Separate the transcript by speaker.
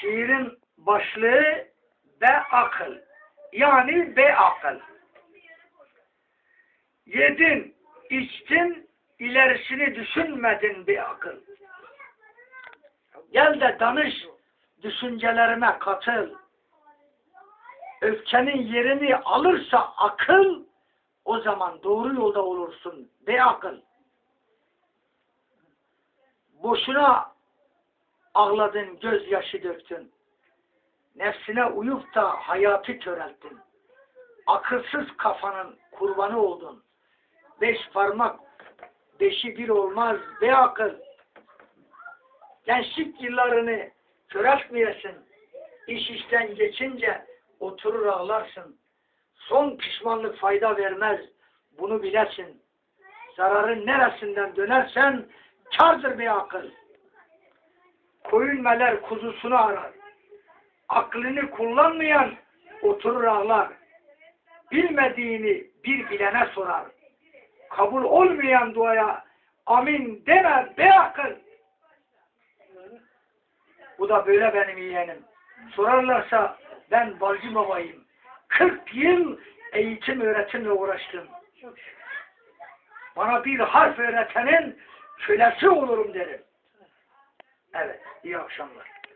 Speaker 1: Şiirin başlığı be akıl. Yani be akıl. Yedin, içtin, ilerisini düşünmedin be akıl. Gel de danış, düşüncelerime katıl. Öfkenin yerini alırsa akıl, o zaman doğru yolda olursun be akıl. Boşuna ağladın, gözyaşı döktün. Nefsine uyup da hayatı körelttin. Akılsız kafanın kurbanı oldun. Beş parmak, beşi bir olmaz be akıl. Gençlik yıllarını köreltmeyesin. İş işten geçince oturur ağlarsın. Son pişmanlık fayda vermez. Bunu bilesin. Zararın neresinden dönersen kardır be akıl. Koyun meler kuzusunu arar. Aklını kullanmayan oturur ağlar. Bilmediğini bir bilene sorar. Kabul olmayan duaya amin deme be akıl. Bu da böyle benim yeğenim. Sorarlarsa ben balcı babayım. 40 yıl eğitim öğretimle uğraştım. Bana bir harf öğretenin kölesi olurum derim. İyi akşamlar.